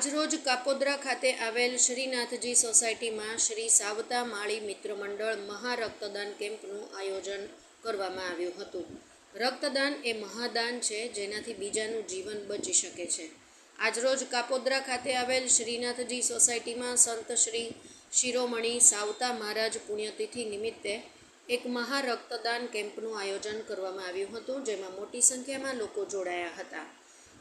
આજરોજ કાપોદ્રા ખાતે આવેલ શ્રીનાથજી સોસાયટીમાં શ્રી સાવતા માળી મિત્ર મંડળ મહા રક્તદાન કેમ્પનું આયોજન કરવામાં આવ્યું હતું. રક્તદાન એ મહાદાન છે, જેનાથી બીજાનું જીવન બચી શકે છે. આજરોજ કાપોદ્રા ખાતે આવેલ શ્રીનાથજી સોસાયટીમાં સંત શ્રી શિરોમણી સાવતા મહારાજ પુણ્યતિથિ નિમિત્તે એક મહા રક્તદાન કેમ્પનું આયોજન કરવામાં આવ્યું હતું, જેમાં મોટી સંખ્યામાં લોકો જોડાયા હતા.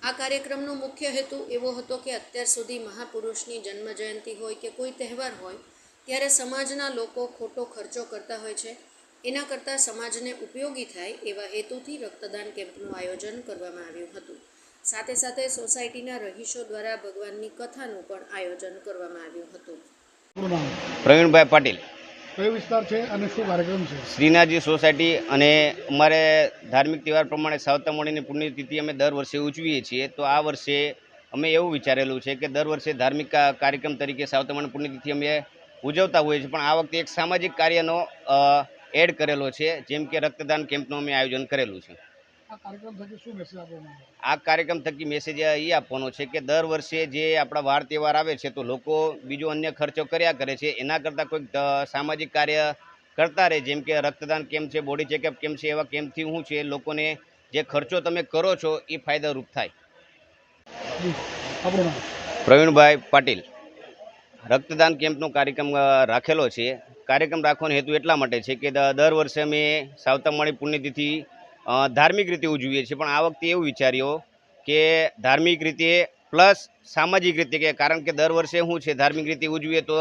આ કાર્યક્રમનો મુખ્ય હેતુ એવો હતો કે અત્યાર સુધી મહાપુરુષની જન્મજયંતિ હોય કે કોઈ તહેવાર હોય, ત્યારે સમાજના લોકો ખોટો ખર્ચો કરતા હોય છે. એના કરતાં સમાજને ઉપયોગી થાય એવા હેતુથી રક્તદાન કેમ્પનું આયોજન કરવામાં આવ્યું હતું. સાથે સાથે સોસાયટીના રહીશો દ્વારા ભગવાનની કથાનું પણ આયોજન કરવામાં આવ્યું હતું. પ્રવીણભાઈ પાટીલ. કયો વિસ્તાર છે અને શું કાર્યક્રમ છે? શ્રીનાથજી સોસાયટી અને અમારે ધાર્મિક તહેવાર પ્રમાણે સાવતામણીની પુણ્યતિથિ અમે દર વર્ષે ઉજવીએ છીએ. તો આ વર્ષે અમે એવું વિચારેલું છે કે દર વર્ષે ધાર્મિક કાર્યક્રમ તરીકે સાવતામણી પુણ્યતિથિ અમે ઉજવતા હોઈએ છીએ. પણ આ વખતે એક સામાજિક કાર્યનો એડ કરેલો છે. જેમ કે રક્તદાન કેમ્પનું અમે આયોજન કરેલું છે. આ કાર્યક્રમ થકી મેસેજ એ આપવાનો છે કે દર વર્ષે જે આપણા વાર તહેવાર આવે છે તો લોકો બીજો અન્ય ખર્ચો કર્યા કરે છે. એના કરતાં કોઈક સામાજિક કાર્ય કરતા રહે. જેમ કે રક્તદાન કેમ્પ છે બોડી ચેકઅપ કેમ્પ છે એવા કેમ્પથી શું છે લોકોને જે ખર્ચો તમે કરો છો એ ફાયદારૂપ થાય. પ્રવીણભાઈ પાટીલ. રક્તદાન કેમ્પનો કાર્યક્રમ રાખેલો છે. કાર્યક્રમ રાખવાનો હેતુ એટલા માટે છે કે દર વર્ષે અમે સાવતામણી પુણ્યતિથિ ધાર્મિક રીતે ઉજવીએ છીએ પણ આ વખતે એવું વિચાર્યો કે ધાર્મિક રીતે પ્લસ સામાજિક રીતે કે કારણ કે દર વર્ષે શું છે ધાર્મિક રીતે ઉજવીએ તો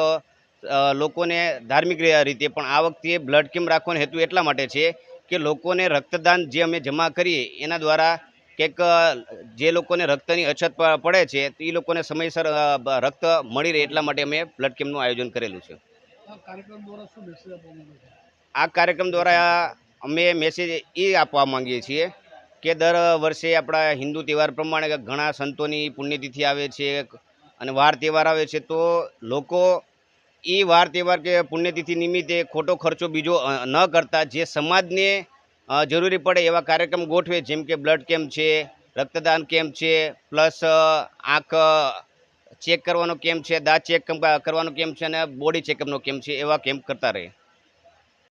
લોકોને ધાર્મિક રીતે પણ આ વખતે બ્લડ કેમ્પ રાખવાનો હેતુ એટલા માટે છે કે લોકોને રક્તદાન જે અમે જમા કરીએ એના દ્વારા કંઈક જે લોકોને રક્તની અછત પડે છે તો એ લોકોને સમયસર રક્ત મળી રહે એટલા માટે અમે બ્લડ કેમ્પનું આયોજન કરેલું છે. આ કાર્યક્રમ દ્વારા આ કાર્યક્રમ દ્વારા અમે મેસેજ એ આપવા માંગીએ છીએ કે દર વર્ષે આપણા હિન્દુ તહેવાર પ્રમાણે ઘણા સંતોની પુણ્યતિથિ આવે છે અને વાર તહેવાર આવે છે તો લોકો એ વાર તહેવાર કે પુણ્યતિથિ નિમિત્તે ખોટો ખર્ચો બીજો ન કરતા જે સમાજને જરૂરી પડે એવા કાર્યક્રમ ગોઠવે જેમ કે બ્લડ કેમ્પ છે, રક્તદાન કેમ્પ છે પ્લસ આંખ ચેક કરવાનો કેમ્પ છે, દાંત ચેક કરવાનો કેમ્પ છે અને બોડી ચેકઅપનો કેમ્પ છે એવા કેમ્પ કરતા રહે